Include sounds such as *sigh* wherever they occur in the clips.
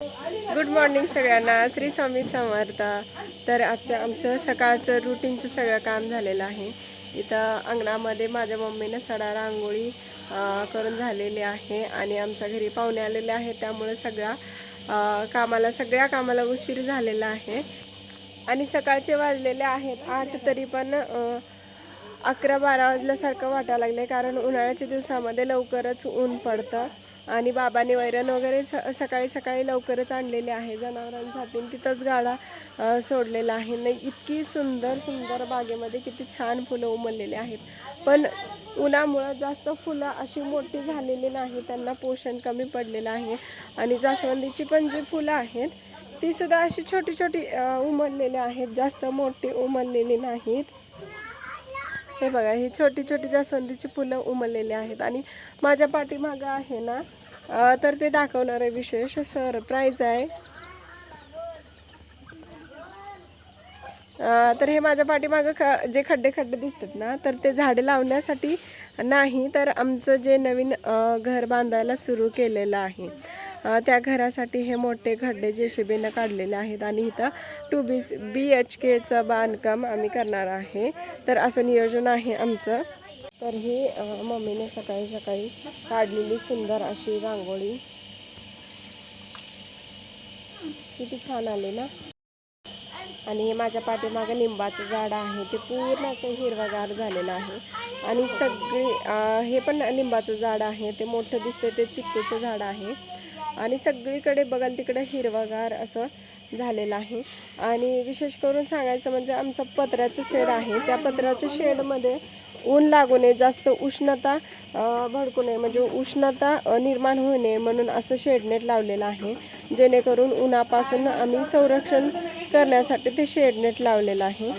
Good morning सगळ्यांना. श्री स्वामी समर्थ. तर आजच्या आमचं सकाळचं रुटीनचं सगळं काम झालेलं आहे. इथं अंगणामध्ये माझ्या मम्मीनं सडा रांगोळी करून झालेली आहे आणि आमच्या घरी पाहुणे आलेले आहेत. त्यामुळे सगळ्या कामाला सगळ्या कामाला उशीर झालेला आहे. आणि सकाळचे वाजलेले आहेत आठ तरी पण अकरा बारा वाजल्यासारखं वाटायला लागले कारण उन्हाळ्याच्या दिवसामध्ये लवकरच ऊन पडतं आणि बाबांनी वैरण वगैरे स सकाळी सकाळी लवकरच आणलेले आहे. जनावरांसाठी आणि तिथंच गाडा सोडलेला आहे. नाही इतकी सुंदर सुंदर बागेमध्ये किती छान फुलं उमललेली आहेत. पण उन्हामुळं जास्त फुलं अशी मोठी झालेली नाही. त्यांना पोषण कमी पडलेलं आहे. आणि जास्वंदीची पण जी फुलं आहेत ती सुद्धा अशी छोटी छोटी उमललेली आहेत. जास्त मोठी उमललेली नाहीत. हे बघा ही छोटी छोटी जास्वंदीची फुलं उमललेली आहेत आणि माझ्या पाठीमागं आहे ना तर ते दाखवणार आहे विशेष. सरप्राईज आहे. तर हे माझ्या पाठीमागं ख जे खड्डे खड्डे दिसतात ना तर ते झाडे लावण्यासाठी नाही तर आमचं जे नवीन घर बांधायला सुरू केलेलं आहे. त्या घरासाठी हे मोठे खड्डे जे शिबीनं काढलेले आहेत आणि इथं टू बी बी एच केचं बांधकाम आम्ही करणार आहे. तर असं नियोजन आहे आमचं. तर ही मम्मीने सकाळी सकाळी काढलेली सुंदर अशी रांगोळी. किती छान आली ना? आणि हे माझ्या पाठीमागं लिंबाचं झाड आहे. ते पूर्ण असं हिरवागार झालेलं आहे. आणि सगळी हे पण लिंबाचं झाड आहे. ते मोठं दिसतं ते चिक्कूचं झाड आहे. आणि सगळीकडे बघाल तिकडे हिरवागार असं झालेलं आहे. आणि विशेष करून सांगायचं म्हणजे आमचं पत्र्याचं शेड आहे. त्या पत्र्याच्या शेडमध्ये ऊन लागू नये जास्त उष्णता भडकू नये. म्हणजे उष्णता निर्माण होऊ नये म्हणून असं शेडनेट लावलेलं आहे. जेणेकरून उन्हापासून आम्ही संरक्षण करण्यासाठी ते शेडनेट लावलेलं आहे.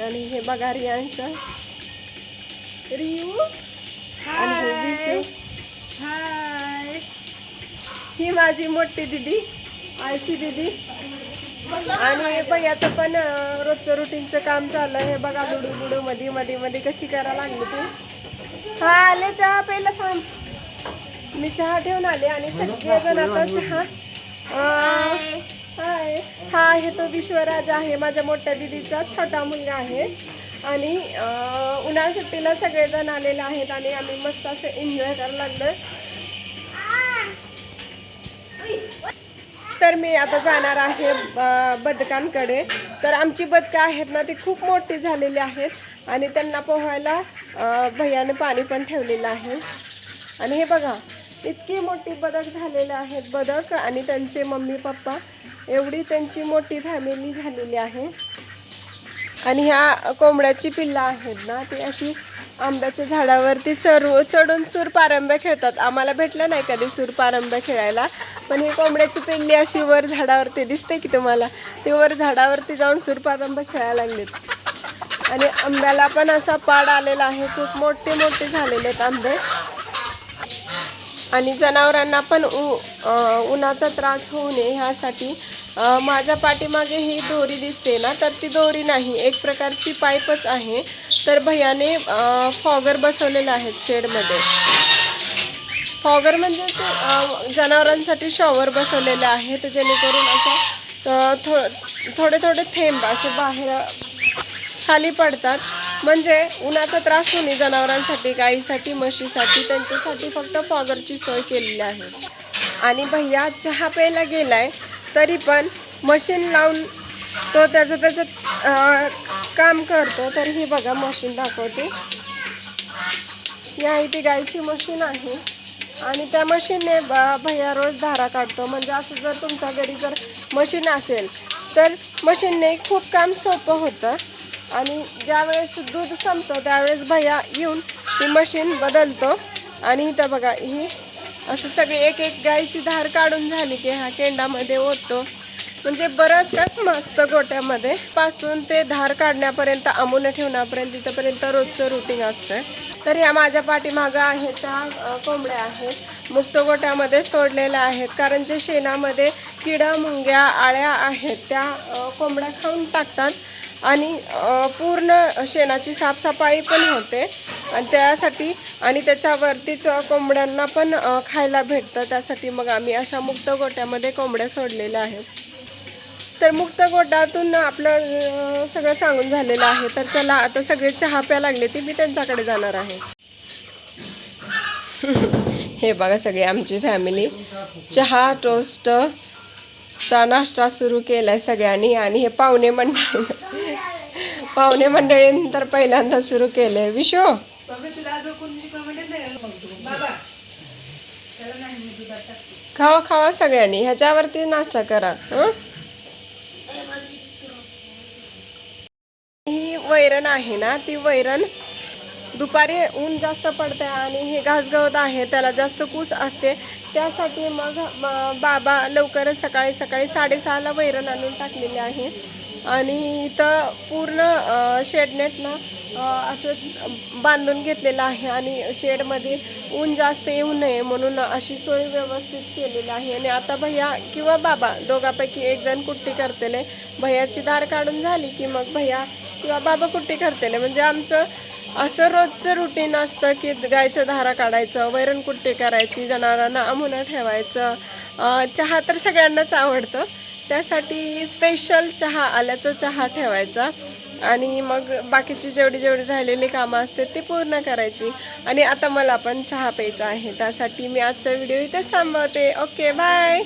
आणि हे बघा रियांचं. रियू आणि हे विषय ही माझी मोठी दिदी आयशी दिदी. आणि हे भैयाचं पण रोजचं रुटीनचं काम चाललं हे बघा बुडू बुडू मध्ये मध्ये मध्ये कशी करायला लागली ती. हा आले चहा पहिला थांब मी चहा ठेवून आले आणि सगळेजण आता चहा. हाय. हा आहे तो विश्वराज आहे माझ्या मोठ्या दिदीचा छोटा मुलगा आहे. आणि अं, उन्हाळ्या सुट्टीला सगळेजण आलेले आहेत आणि आम्ही मस्त असं एन्जॉय करायला लागलोय. तर मी आता जाणार आहे ब- बदकांकडे. तर आमची बदकं आहेत ना ती खूप मोठी झालेली आहेत. आणि त्यांना पोहायला अं, भैयाने पाणी पण ठेवलेलं आहे. आणि हे बघा इतकी मोठी बदक झालेले आहेत बदक आणि त्यांचे मम्मी पप्पा. एवढी त्यांची मोठी फॅमिली झालेली आहे. आणि ह्या कोंबड्याची पिल्लं आहेत ना ती अशी आंब्याच्या झाडावरती चरू चढून सूर पारंब्या खेळतात. आम्हाला भेटलं नाही कधी सूर पारंब्या खेळायला पण ही कोंबड्याची पिल्ली अशी वर झाडावरती दिसते की तुम्हाला. ती वर झाडावरती जाऊन सूर पारंब्या खेळायला लागलेत. आणि आंब्याला पण असा पाड आलेला आहे खूप मोठे मोठे झालेले आहेत आंबे. आणि जनावरांना पण उ उन्हाचा त्रास होऊ नये ह्यासाठी माझ्या पाठीमागे ही दोरी दिसते ना तर ती दोरी नाही. एक प्रकारची पाईपच आहे. तर भैयाने फॉगर बसवलेलं आहे शेडमध्ये. फॉगर म्हणजे ते जनावरांसाठी शॉवर बसवलेले आहेत जेणेकरून असं थो थोडे थोडे थेंब असे बाहेर खाली पडतात. म्हणजे उन्हाचा त्रास होणे जनावरांसाठी गाईसाठी म्हशीसाठी त्यांच्यासाठी फक्त फॉगरची सोय केलेली आहे. आणि भैया चहा प्यायला गेला आहे तरी पण मशीन लावून तो त्याचं त्याचं काम करतो. तर ही बघा मशीन दाखवते. या इथे गाईची मशीन आहे. आणि त्या मशीनने ब- भैया रोज धारा काढतो. म्हणजे असं जर तुमच्या घरी जर मशीन असेल तर मशीनने खूप काम सोपं होतं. आणि ज्यावेळेस दूध संपतं त्यावेळेस भैया येऊन ती मशीन बदलतो. आणि इथं बघा ही असं सगळी एक एक गाईची धार काढून झाली की हा केंडामध्ये ओततो. म्हणजे बरंच काय मस्त गोट्यामध्ये. पासून ते धार काढण्यापर्यंत अमून ठेवण्यापर्यंत तिथंपर्यंत रोजचं रुटीन असतं. तर या माझ्या पाठीमागं आहेत त्या कोंबड्या आहेत. मुक्त गोट्यामध्ये सोडलेल्या आहेत. कारण जे शेणामध्ये किडा मुंग्या आळ्या आहेत त्या कोंबड्या खाऊन टाकतात. आणि पूर्ण शेणाची साफसफाई पण होते. आणि त्यासाठी आणि त्याच्यावरतीच कोंबड्यांना पण खायला भेटतं. त्यासाठी मग आम्ही अशा मुक्त गोट्यामध्ये कोंबड्या सोडलेल्या आहेत. तर मुक्त गोटातून आपलं सगळं सांगून झालेलं आहे. तर चला आता सगळे चहा प्या लागले ती मी त्यांच्याकडे जाणार आहे. *laughs* हे बघा सगळे आमची फॅमिली चहा टोस्ट चा नाश्ता सुरू केलाय सगळ्यांनी आणि हे पाहुणे मंडळी पाहुणे मंडळी नंतर पहिल्यांदा सुरू केले विशो? खावा खावा सगळ्यांनी. ह्याच्यावरती नाश्ता करा. हं? ही वैरण आहे ना ती वैरण दुपारी ऊन जास्त पडते आणि हे घासगवत आहे त्याला जास्त कूस असते. त्यासाठी मग बाबा लवकरच सकाळी सकाळी साडेसहाला वैरण आणून टाकलेले आहे. आणि इथं पूर्ण शेडनेटनं असं बांधून घेतलेलं आहे. आणि शेडमध्ये ऊन जास्त येऊ नये म्हणून अशी सोय व्यवस्थित केलेली आहे. आणि आता भैया किंवा बाबा दोघापैकी एक जण कुट्टी करतेले. भैयाची दार काढून झाली की मग भैया किंवा बाबा कुट्टी करतेले. म्हणजे आमचं असं रोजचं रुटीन असतं की गायचं धारा काढायचं वैरण कुट्टी करायची जनावरांना अमुनं ठेवायचं. चहा तर सगळ्यांनाच आवडतं. त्यासाठी स्पेशल चहा आल्याचा चहा ठेवायचा. आणि मग बाकीची जेवढी जेवढी राहिलेली कामं असते ती पूर्ण करायची. आणि आता मला पण चहा प्यायचा आहे. त्यासाठी मी आजचा व्हिडिओ इथे थांबवते. Okay bye